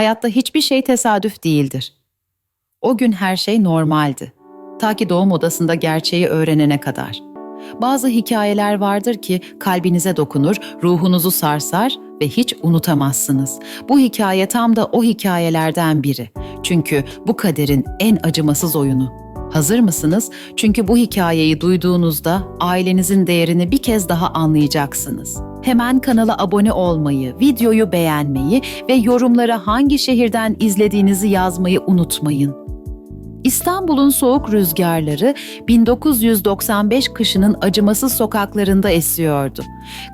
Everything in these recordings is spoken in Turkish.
Hayatta hiçbir şey tesadüf değildir. O gün her şey normaldi. Ta ki doğum odasında gerçeği öğrenene kadar. Bazı hikayeler vardır ki kalbinize dokunur, ruhunuzu sarsar ve hiç unutamazsınız. Bu hikaye tam da o hikayelerden biri. Çünkü bu kaderin en acımasız oyunu. Hazır mısınız? Çünkü bu hikayeyi duyduğunuzda ailenizin değerini bir kez daha anlayacaksınız. Hemen kanala abone olmayı, videoyu beğenmeyi ve yorumlara hangi şehirden izlediğinizi yazmayı unutmayın. İstanbul'un soğuk rüzgarları 1995 kışının acımasız sokaklarında esiyordu.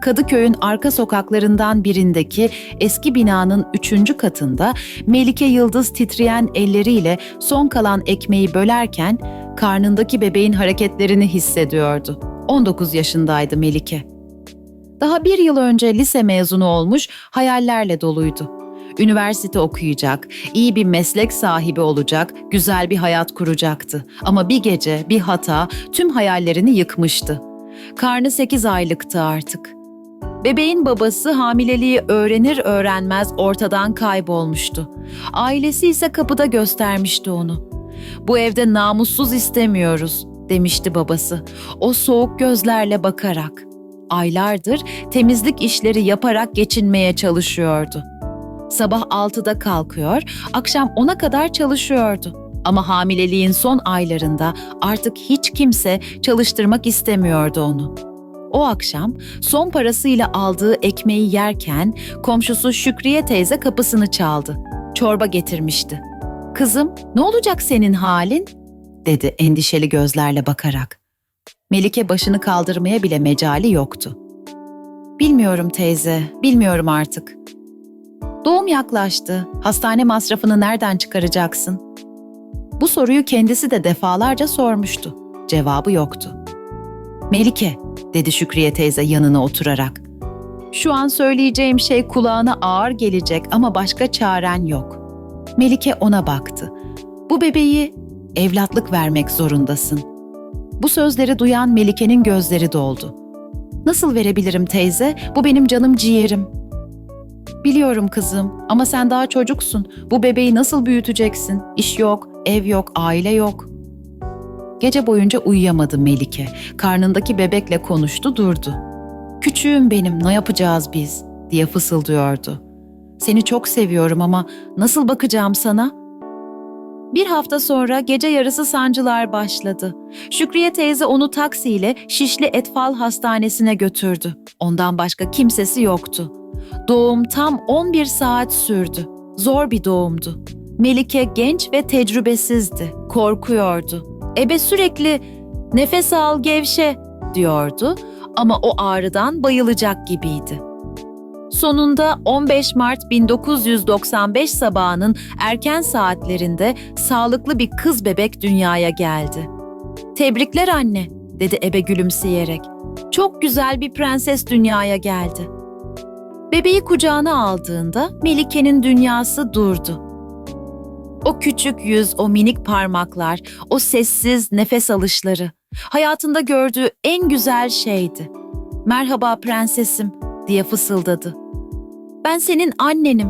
Kadıköy'ün arka sokaklarından birindeki eski binanın üçüncü katında Melike Yıldız titreyen elleriyle son kalan ekmeği bölerken karnındaki bebeğin hareketlerini hissediyordu. 19 yaşındaydı Melike. Daha bir yıl önce lise mezunu olmuş, hayallerle doluydu. Üniversite okuyacak, iyi bir meslek sahibi olacak, güzel bir hayat kuracaktı. Ama bir gece bir hata tüm hayallerini yıkmıştı. Karnı 8 aylıktı artık. Bebeğin babası hamileliği öğrenir öğrenmez ortadan kaybolmuştu. Ailesi ise kapıda göstermişti onu. Bu evde namussuz istemiyoruz demişti babası. O soğuk gözlerle bakarak. Aylardır temizlik işleri yaparak geçinmeye çalışıyordu. Sabah 6'da kalkıyor, akşam 10'a kadar çalışıyordu. Ama hamileliğin son aylarında artık hiç kimse çalıştırmak istemiyordu onu. O akşam son parasıyla aldığı ekmeği yerken komşusu Şükriye teyze kapısını çaldı. Çorba getirmişti. "Kızım, ne olacak senin halin?" dedi endişeli gözlerle bakarak. Melike başını kaldırmaya bile mecali yoktu. "Bilmiyorum teyze, bilmiyorum artık." Doğum yaklaştı. Hastane masrafını nereden çıkaracaksın? Bu soruyu kendisi de defalarca sormuştu. Cevabı yoktu. Melike, dedi Şükriye teyze yanına oturarak. Şu an söyleyeceğim şey kulağına ağır gelecek ama başka çaren yok. Melike ona baktı. Bu bebeği evlatlık vermek zorundasın. Bu sözleri duyan Melike'nin gözleri doldu. Nasıl verebilirim teyze? Bu benim canım ciğerim. Biliyorum kızım ama sen daha çocuksun. Bu bebeği nasıl büyüteceksin? İş yok, ev yok, aile yok. Gece boyunca uyuyamadı Melike. Karnındaki bebekle konuştu durdu. Küçüğüm benim ne yapacağız biz diye fısıldıyordu. Seni çok seviyorum ama nasıl bakacağım sana? Bir hafta sonra gece yarısı sancılar başladı. Şükriye teyze onu taksiyle Şişli Etfal Hastanesi'ne götürdü. Ondan başka kimsesi yoktu. Doğum tam 11 saat sürdü. Zor bir doğumdu. Melike genç ve tecrübesizdi. Korkuyordu. Ebe sürekli nefes al gevşe diyordu ama o ağrıdan bayılacak gibiydi. Sonunda 15 Mart 1995 sabahının erken saatlerinde sağlıklı bir kız bebek dünyaya geldi. Tebrikler anne, dedi ebe gülümseyerek. Çok güzel bir prenses dünyaya geldi. Bebeği kucağına aldığında Melike'nin dünyası durdu. O küçük yüz, o minik parmaklar, o sessiz nefes alışları hayatında gördüğü en güzel şeydi. Merhaba prensesim diye fısıldadı. Ben senin annenim.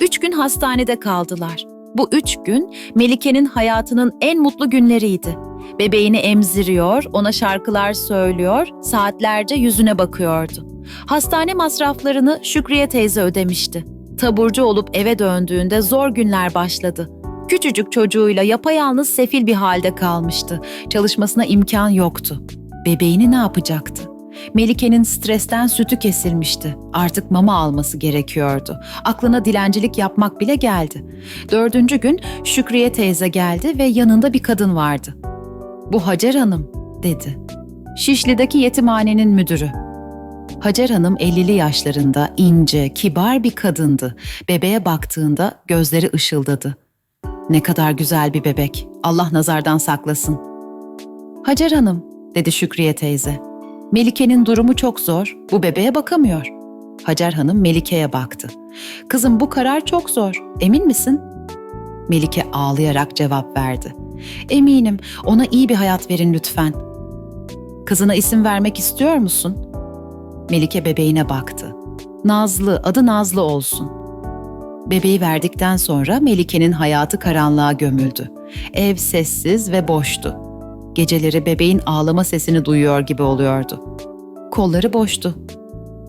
Üç gün hastanede kaldılar. Bu üç gün Melike'nin hayatının en mutlu günleriydi. Bebeğini emziriyor, ona şarkılar söylüyor, saatlerce yüzüne bakıyordu. Hastane masraflarını Şükriye teyze ödemişti. Taburcu olup eve döndüğünde zor günler başladı. Küçücük çocuğuyla yapayalnız sefil bir halde kalmıştı. Çalışmasına imkan yoktu. Bebeğini ne yapacaktı? Melike'nin stresten sütü kesilmişti. Artık mama alması gerekiyordu. Aklına dilencilik yapmak bile geldi. Dördüncü gün Şükriye teyze geldi ve yanında bir kadın vardı. Bu Hacer Hanım, dedi. Şişli'deki yetimhanenin müdürü. Hacer Hanım 50'li yaşlarında ince, kibar bir kadındı. Bebeğe baktığında gözleri ışıldadı. Ne kadar güzel bir bebek. Allah nazardan saklasın. Hacer Hanım, dedi Şükriye teyze. Melike'nin durumu çok zor. Bu bebeğe bakamıyor. Hacer Hanım Melike'ye baktı. Kızım bu karar çok zor. Emin misin? Melike ağlayarak cevap verdi. Eminim. Ona iyi bir hayat verin lütfen. Kızına isim vermek istiyor musun? Melike bebeğine baktı. Nazlı, adı Nazlı olsun. Bebeği verdikten sonra Melike'nin hayatı karanlığa gömüldü. Ev sessiz ve boştu. Geceleri bebeğin ağlama sesini duyuyor gibi oluyordu. Kolları boştu.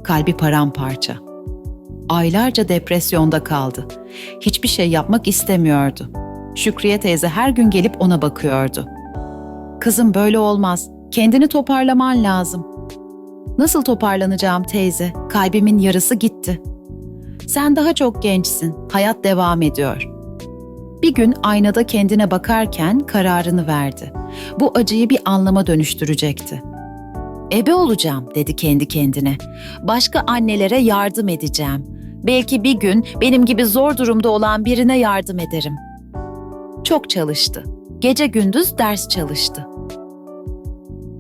Kalbi paramparça. Aylarca depresyonda kaldı. Hiçbir şey yapmak istemiyordu. Şükriye teyze her gün gelip ona bakıyordu. Kızım böyle olmaz. Kendini toparlaman lazım. Nasıl toparlanacağım teyze? Kalbimin yarısı gitti. Sen daha çok gençsin. Hayat devam ediyor. Bir gün aynada kendine bakarken kararını verdi. Bu acıyı bir anlama dönüştürecekti. Ebe olacağım dedi kendi kendine. Başka annelere yardım edeceğim. Belki bir gün benim gibi zor durumda olan birine yardım ederim. Çok çalıştı. Gece gündüz ders çalıştı.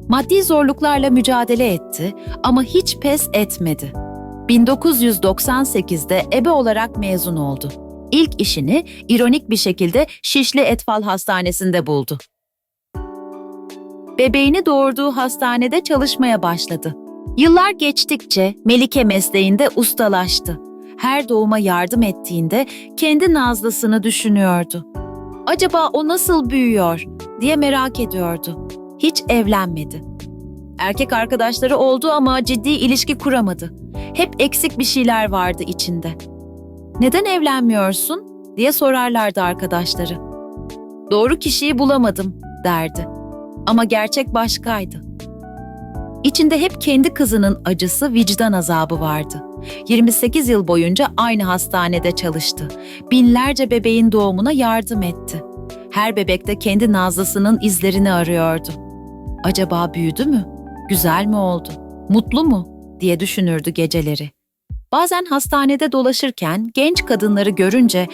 Maddi zorluklarla mücadele etti ama hiç pes etmedi. 1998'de ebe olarak mezun oldu. İlk işini ironik bir şekilde Şişli Etfal Hastanesi'nde buldu. Bebeğini doğurduğu hastanede çalışmaya başladı. Yıllar geçtikçe Melike mesleğinde ustalaştı. Her doğuma yardım ettiğinde kendi Nazlısını düşünüyordu. Acaba o nasıl büyüyor diye merak ediyordu. Hiç evlenmedi. Erkek arkadaşları oldu ama ciddi ilişki kuramadı. Hep eksik bir şeyler vardı içinde. Neden evlenmiyorsun diye sorarlardı arkadaşları. Doğru kişiyi bulamadım derdi. Ama gerçek başkaydı. İçinde hep kendi kızının acısı, vicdan azabı vardı. 28 yıl boyunca aynı hastanede çalıştı. Binlerce bebeğin doğumuna yardım etti. Her bebekte kendi nazlısının izlerini arıyordu. Acaba büyüdü mü? Güzel mi oldu? Mutlu mu? diye düşünürdü geceleri. Bazen hastanede dolaşırken genç kadınları görünce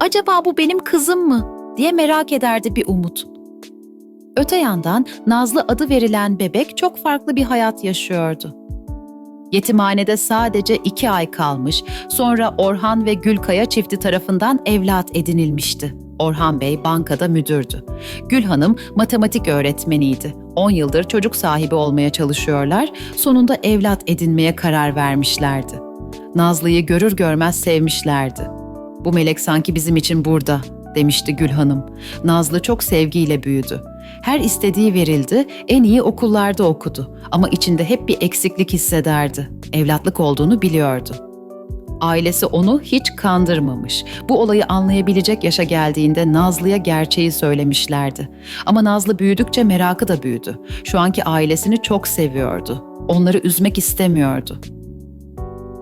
acaba bu benim kızım mı diye merak ederdi bir umut. Öte yandan Nazlı adı verilen bebek çok farklı bir hayat yaşıyordu. Yetimhanede sadece iki ay kalmış, sonra Orhan ve Gülkaya çifti tarafından evlat edinilmişti. Orhan Bey bankada müdürdü. Gül Hanım matematik öğretmeniydi. 10 yıldır çocuk sahibi olmaya çalışıyorlar, sonunda evlat edinmeye karar vermişlerdi. Nazlı'yı görür görmez sevmişlerdi. Bu melek sanki bizim için burada, demişti Gül Hanım. Nazlı çok sevgiyle büyüdü. Her istediği verildi, en iyi okullarda okudu ama içinde hep bir eksiklik hissederdi. Evlatlık olduğunu biliyordu. Ailesi onu hiç kandırmamış. Bu olayı anlayabilecek yaşa geldiğinde Nazlı'ya gerçeği söylemişlerdi. Ama Nazlı büyüdükçe merakı da büyüdü. Şu anki ailesini çok seviyordu. Onları üzmek istemiyordu.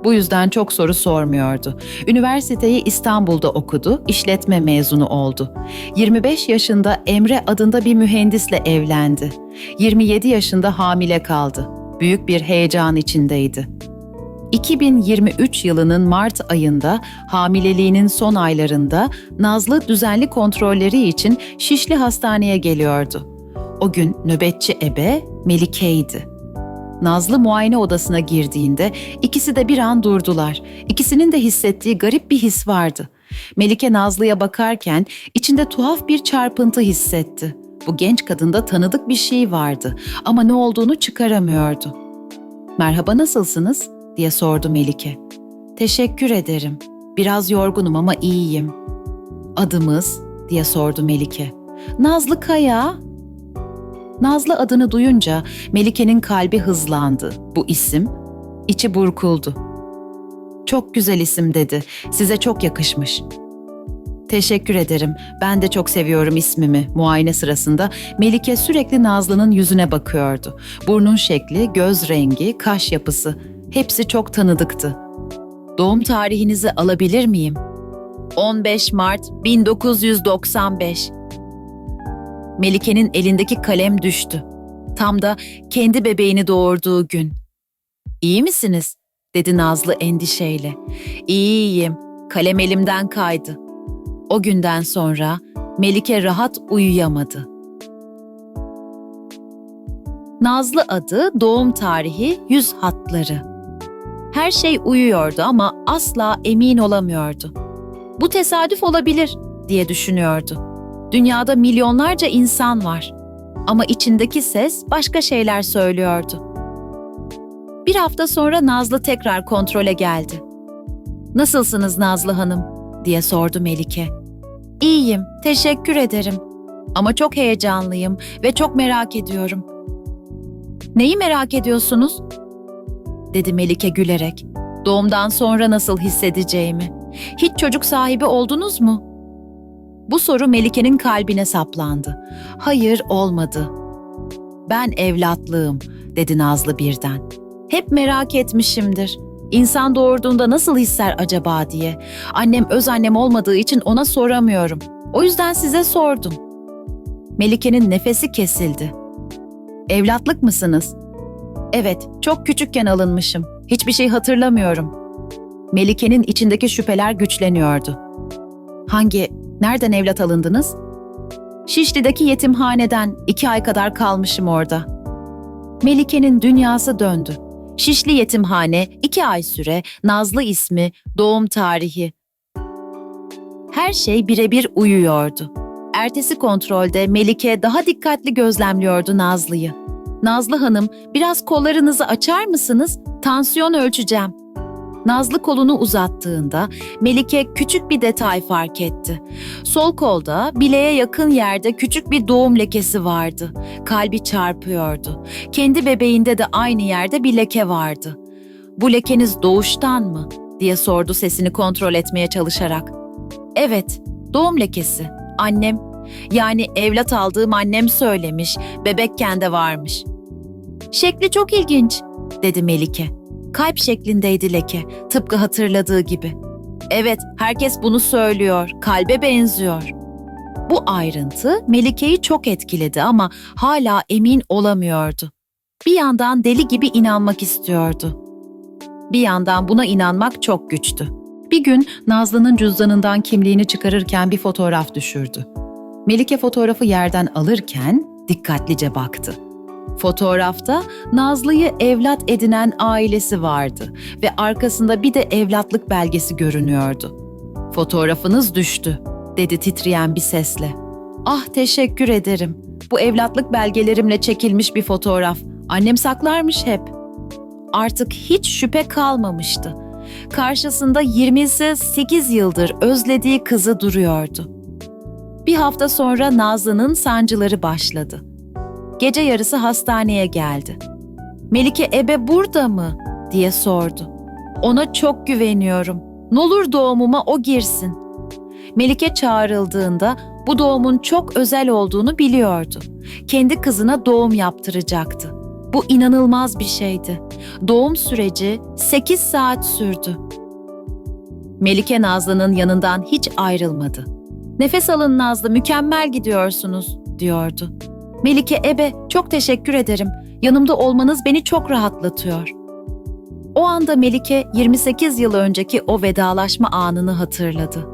Bu yüzden çok soru sormuyordu. Üniversiteyi İstanbul'da okudu, işletme mezunu oldu. 25 yaşında Emre adında bir mühendisle evlendi. 27 yaşında hamile kaldı. Büyük bir heyecan içindeydi. 2023 yılının Mart ayında hamileliğinin son aylarında Nazlı düzenli kontrolleri için Şişli Hastaneye geliyordu. O gün nöbetçi ebe Melike'ydi. Nazlı muayene odasına girdiğinde ikisi de bir an durdular. İkisinin de hissettiği garip bir his vardı. Melike Nazlı'ya bakarken içinde tuhaf bir çarpıntı hissetti. Bu genç kadında tanıdık bir şey vardı ama ne olduğunu çıkaramıyordu. "Merhaba, nasılsınız?" Diye sordu Melike. "Teşekkür ederim. Biraz yorgunum ama iyiyim." "Adımız?" diye sordu Melike. "Nazlı Kaya." Nazlı adını duyunca Melike'nin kalbi hızlandı. Bu isim, içi burkuldu. Çok güzel isim dedi. Size çok yakışmış. Teşekkür ederim. Ben de çok seviyorum ismimi. Muayene sırasında Melike sürekli Nazlı'nın yüzüne bakıyordu. Burnun şekli, göz rengi, kaş yapısı hepsi çok tanıdıktı. Doğum tarihinizi alabilir miyim? 15 Mart 1995. Melike'nin elindeki kalem düştü. Tam da kendi bebeğini doğurduğu gün. İyi misiniz? dedi Nazlı endişeyle. İyiyim. Kalem elimden kaydı. O günden sonra Melike rahat uyuyamadı. Nazlı adı, doğum tarihi, yüz hatları. Her şey uyuyordu ama asla emin olamıyordu. Bu tesadüf olabilir diye düşünüyordu. Dünyada milyonlarca insan var ama içindeki ses başka şeyler söylüyordu. Bir hafta sonra Nazlı tekrar kontrole geldi. Nasılsınız Nazlı Hanım? diye sordu Melike. İyiyim, teşekkür ederim. Ama çok heyecanlıyım ve çok merak ediyorum. Neyi merak ediyorsunuz? Dedi Melike gülerek. Doğumdan sonra nasıl hissedeceğimi. Hiç çocuk sahibi oldunuz mu? Bu soru Melike'nin kalbine saplandı. Hayır olmadı. Ben evlatlığım dedi Nazlı birden. Hep merak etmişimdir. İnsan doğurduğunda nasıl hisser acaba diye. Annem öz annem olmadığı için ona soramıyorum. O yüzden size sordum. Melike'nin nefesi kesildi. Evlatlık mısınız? Evet, çok küçükken alınmışım. Hiçbir şey hatırlamıyorum. Melike'nin içindeki şüpheler güçleniyordu. Hangi, nereden evlat alındınız? Şişli'deki yetimhaneden iki ay kadar kalmışım orada. Melike'nin dünyası döndü. Şişli yetimhane, iki ay süre, Nazlı ismi, doğum tarihi. Her şey birebir uyuyordu. Ertesi kontrolde Melike daha dikkatli gözlemliyordu Nazlı'yı. Nazlı Hanım, biraz kollarınızı açar mısınız? Tansiyon ölçeceğim. Nazlı kolunu uzattığında Melike küçük bir detay fark etti. Sol kolda bileğe yakın yerde küçük bir doğum lekesi vardı. Kalbi çarpıyordu. Kendi bebeğinde de aynı yerde bir leke vardı. Bu lekeniz doğuştan mı? diye sordu sesini kontrol etmeye çalışarak. Evet, doğum lekesi. Annem, yani evlat aldığım annem söylemiş, bebekken de varmış. Şekli çok ilginç, dedi Melike. Kalp şeklindeydi leke, tıpkı hatırladığı gibi. Evet, herkes bunu söylüyor, kalbe benziyor. Bu ayrıntı Melike'yi çok etkiledi ama hala emin olamıyordu. Bir yandan deli gibi inanmak istiyordu. Bir yandan buna inanmak çok güçtü. Bir gün Nazlı'nın cüzdanından kimliğini çıkarırken bir fotoğraf düşürdü. Melike fotoğrafı yerden alırken dikkatlice baktı. Fotoğrafta Nazlı'yı evlat edinen ailesi vardı ve arkasında bir de evlatlık belgesi görünüyordu. Fotoğrafınız düştü, dedi titreyen bir sesle. Ah teşekkür ederim. Bu evlatlık belgelerimle çekilmiş bir fotoğraf. Annem saklarmış hep. Artık hiç şüphe kalmamıştı. Karşısında 28 yıldır özlediği kızı duruyordu. Bir hafta sonra Nazlı'nın sancıları başladı. Gece yarısı hastaneye geldi. Melike ebe burada mı? diye sordu. Ona çok güveniyorum. N'olur doğumuma o girsin. Melike çağrıldığında bu doğumun çok özel olduğunu biliyordu. Kendi kızına doğum yaptıracaktı. Bu inanılmaz bir şeydi. Doğum süreci 8 saat sürdü. Melike Nazlı'nın yanından hiç ayrılmadı. Nefes alın Nazlı, mükemmel gidiyorsunuz, diyordu. Melike ebe, çok teşekkür ederim. Yanımda olmanız beni çok rahatlatıyor. O anda Melike 28 yıl önceki o vedalaşma anını hatırladı.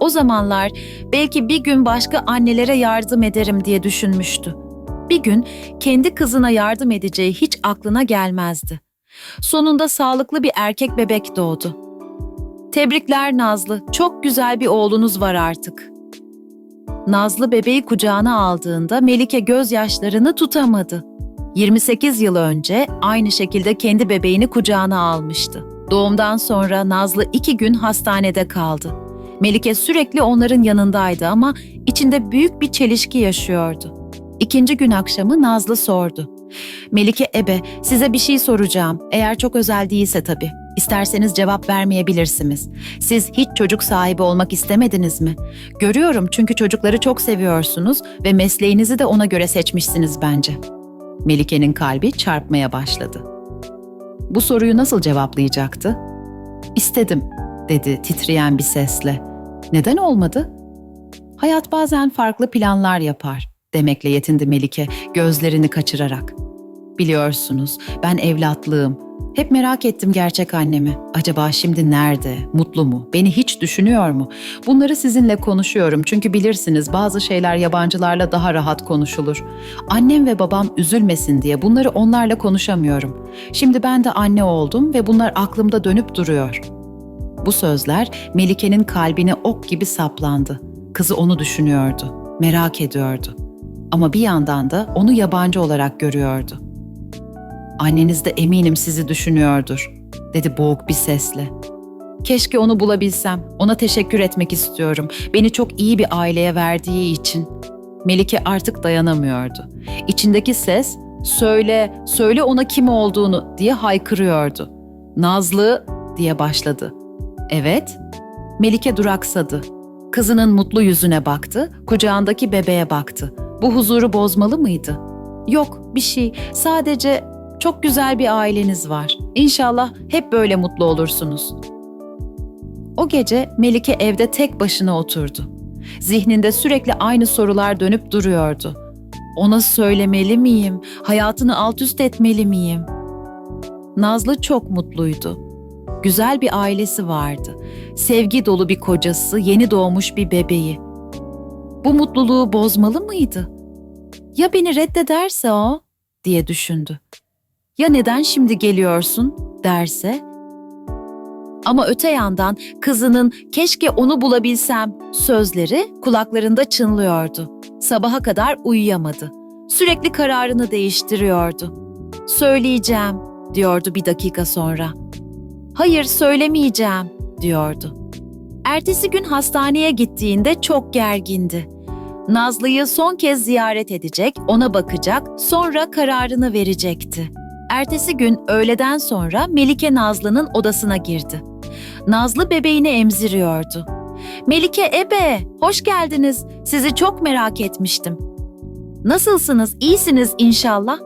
O zamanlar belki bir gün başka annelere yardım ederim diye düşünmüştü. Bir gün kendi kızına yardım edeceği hiç aklına gelmezdi. Sonunda sağlıklı bir erkek bebek doğdu. Tebrikler Nazlı, çok güzel bir oğlunuz var artık. Nazlı bebeği kucağına aldığında Melike gözyaşlarını tutamadı. 28 yıl önce aynı şekilde kendi bebeğini kucağına almıştı. Doğumdan sonra Nazlı iki gün hastanede kaldı. Melike sürekli onların yanındaydı ama içinde büyük bir çelişki yaşıyordu. İkinci gün akşamı Nazlı sordu. Melike ebe, size bir şey soracağım. Eğer çok özel değilse tabii. İsterseniz cevap vermeyebilirsiniz. Siz hiç çocuk sahibi olmak istemediniz mi? Görüyorum çünkü çocukları çok seviyorsunuz ve mesleğinizi de ona göre seçmişsiniz bence. Melike'nin kalbi çarpmaya başladı. Bu soruyu nasıl cevaplayacaktı? İstedim, dedi titreyen bir sesle. Neden olmadı? Hayat bazen farklı planlar yapar, demekle yetindi Melike gözlerini kaçırarak. Biliyorsunuz, ben evlatlığım, hep merak ettim gerçek annemi. Acaba şimdi nerede? Mutlu mu? Beni hiç düşünüyor mu? Bunları sizinle konuşuyorum çünkü bilirsiniz bazı şeyler yabancılarla daha rahat konuşulur. Annem ve babam üzülmesin diye bunları onlarla konuşamıyorum. Şimdi ben de anne oldum ve bunlar aklımda dönüp duruyor. Bu sözler Melike'nin kalbine ok gibi saplandı. Kızı onu düşünüyordu, merak ediyordu. Ama bir yandan da onu yabancı olarak görüyordu. Anneniz de eminim sizi düşünüyordur, dedi boğuk bir sesle. Keşke onu bulabilsem. Ona teşekkür etmek istiyorum. Beni çok iyi bir aileye verdiği için. Melike artık dayanamıyordu. İçindeki ses, söyle, söyle ona kim olduğunu diye haykırıyordu. Nazlı diye başladı. Evet. Melike duraksadı. Kızının mutlu yüzüne baktı, kucağındaki bebeğe baktı. Bu huzuru bozmalı mıydı? Yok, bir şey. Sadece çok güzel bir aileniz var. İnşallah hep böyle mutlu olursunuz. O gece Melike evde tek başına oturdu. Zihninde sürekli aynı sorular dönüp duruyordu. Ona söylemeli miyim? Hayatını alt üst etmeli miyim? Nazlı çok mutluydu. Güzel bir ailesi vardı. Sevgi dolu bir kocası, yeni doğmuş bir bebeği. Bu mutluluğu bozmalı mıydı? Ya beni reddederse o? diye düşündü. Ya neden şimdi geliyorsun derse? Ama öte yandan kızının keşke onu bulabilsem sözleri kulaklarında çınlıyordu. Sabaha kadar uyuyamadı. Sürekli kararını değiştiriyordu. Söyleyeceğim diyordu bir dakika sonra. Hayır söylemeyeceğim diyordu. Ertesi gün hastaneye gittiğinde çok gergindi. Nazlı'yı son kez ziyaret edecek, ona bakacak, sonra kararını verecekti. Ertesi gün öğleden sonra Melike Nazlı'nın odasına girdi. Nazlı bebeğini emziriyordu. Melike ebe, hoş geldiniz. Sizi çok merak etmiştim. Nasılsınız? İyisiniz inşallah.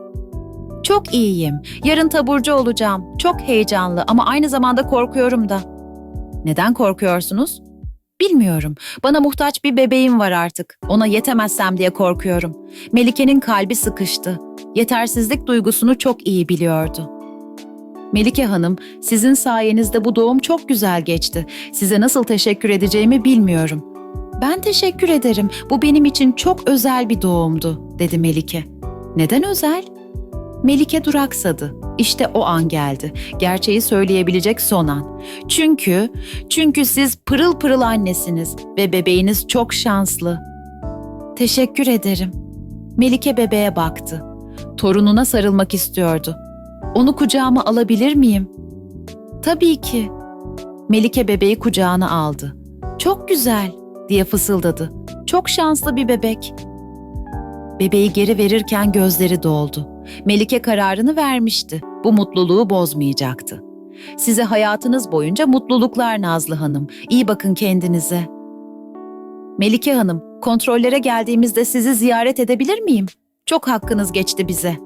Çok iyiyim. Yarın taburcu olacağım. Çok heyecanlı ama aynı zamanda korkuyorum da. Neden korkuyorsunuz? Bilmiyorum. Bana muhtaç bir bebeğim var artık. Ona yetemezsem diye korkuyorum. Melike'nin kalbi sıkıştı. Yetersizlik duygusunu çok iyi biliyordu. Melike Hanım, sizin sayenizde bu doğum çok güzel geçti. Size nasıl teşekkür edeceğimi bilmiyorum. Ben teşekkür ederim. Bu benim için çok özel bir doğumdu, dedi Melike. Neden özel? Melike duraksadı. İşte o an geldi. Gerçeği söyleyebilecek son an. Çünkü, çünkü siz pırıl pırıl annesiniz ve bebeğiniz çok şanslı. Teşekkür ederim. Melike bebeğe baktı. Torununa sarılmak istiyordu. Onu kucağıma alabilir miyim? Tabii ki. Melike bebeği kucağına aldı. Çok güzel diye fısıldadı. Çok şanslı bir bebek. Bebeği geri verirken gözleri doldu. Melike kararını vermişti. Bu mutluluğu bozmayacaktı. Size hayatınız boyunca mutluluklar Nazlı Hanım. İyi bakın kendinize. Melike Hanım, kontrollere geldiğimizde sizi ziyaret edebilir miyim? Çok hakkınız geçti bize.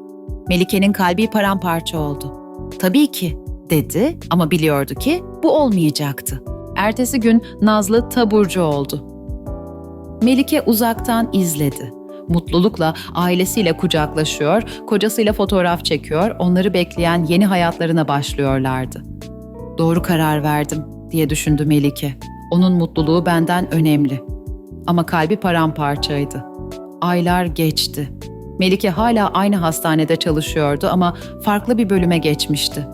Melike'nin kalbi paramparça oldu. Tabii ki, dedi ama biliyordu ki bu olmayacaktı. Ertesi gün Nazlı taburcu oldu. Melike uzaktan izledi. Mutlulukla ailesiyle kucaklaşıyor, kocasıyla fotoğraf çekiyor, onları bekleyen yeni hayatlarına başlıyorlardı. Doğru karar verdim diye düşündü Melike. Onun mutluluğu benden önemli. Ama kalbi paramparçaydı. Aylar geçti. Melike hala aynı hastanede çalışıyordu ama farklı bir bölüme geçmişti.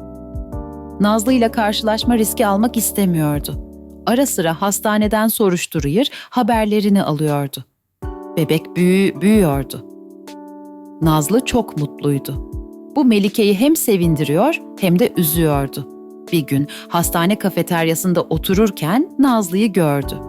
Nazlı ile karşılaşma riski almak istemiyordu. Ara sıra hastaneden soruşturur, haberlerini alıyordu. Bebek büyü büyüyordu. Nazlı çok mutluydu. Bu Melike'yi hem sevindiriyor hem de üzüyordu. Bir gün hastane kafeteryasında otururken Nazlı'yı gördü.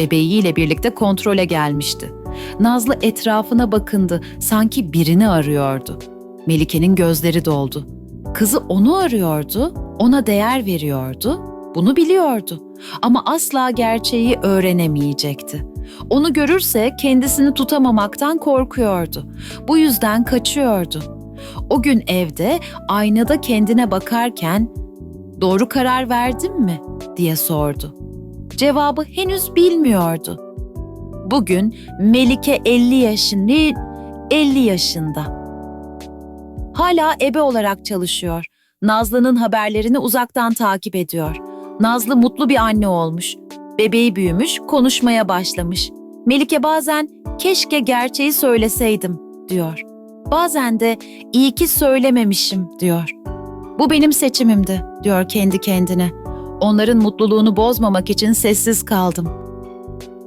Bebeğiyle birlikte kontrole gelmişti. Nazlı etrafına bakındı, sanki birini arıyordu. Melike'nin gözleri doldu. Kızı onu arıyordu, ona değer veriyordu, bunu biliyordu. Ama asla gerçeği öğrenemeyecekti. Onu görürse kendisini tutamamaktan korkuyordu. Bu yüzden kaçıyordu. O gün evde aynada kendine bakarken "Doğru karar verdin mi?" diye sordu. Cevabı henüz bilmiyordu. Bugün Melike 50 yaşını 50 yaşında. Hala ebe olarak çalışıyor. Nazlı'nın haberlerini uzaktan takip ediyor. Nazlı mutlu bir anne olmuş. Bebeği büyümüş, konuşmaya başlamış. Melike bazen keşke gerçeği söyleseydim diyor. Bazen de iyi ki söylememişim diyor. Bu benim seçimimdi diyor kendi kendine. Onların mutluluğunu bozmamak için sessiz kaldım.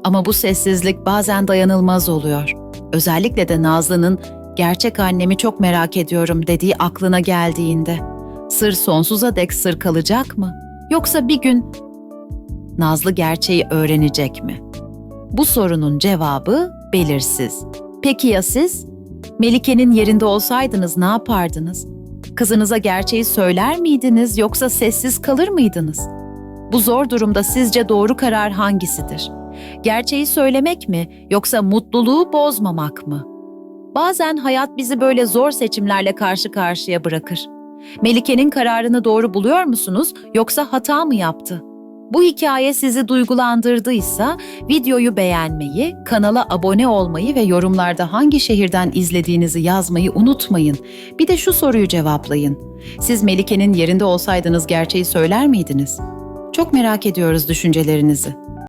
Ama bu sessizlik bazen dayanılmaz oluyor. Özellikle de Nazlı'nın gerçek annemi çok merak ediyorum dediği aklına geldiğinde. Sır sonsuza dek sır kalacak mı? Yoksa bir gün Nazlı gerçeği öğrenecek mi? Bu sorunun cevabı belirsiz. Peki ya siz? Melike'nin yerinde olsaydınız ne yapardınız? Kızınıza gerçeği söyler miydiniz yoksa sessiz kalır mıydınız? Bu zor durumda sizce doğru karar hangisidir? Gerçeği söylemek mi yoksa mutluluğu bozmamak mı? Bazen hayat bizi böyle zor seçimlerle karşı karşıya bırakır. Melike'nin kararını doğru buluyor musunuz yoksa hata mı yaptı? Bu hikaye sizi duygulandırdıysa videoyu beğenmeyi, kanala abone olmayı ve yorumlarda hangi şehirden izlediğinizi yazmayı unutmayın. Bir de şu soruyu cevaplayın. Siz Melike'nin yerinde olsaydınız gerçeği söyler miydiniz? Çok merak ediyoruz düşüncelerinizi.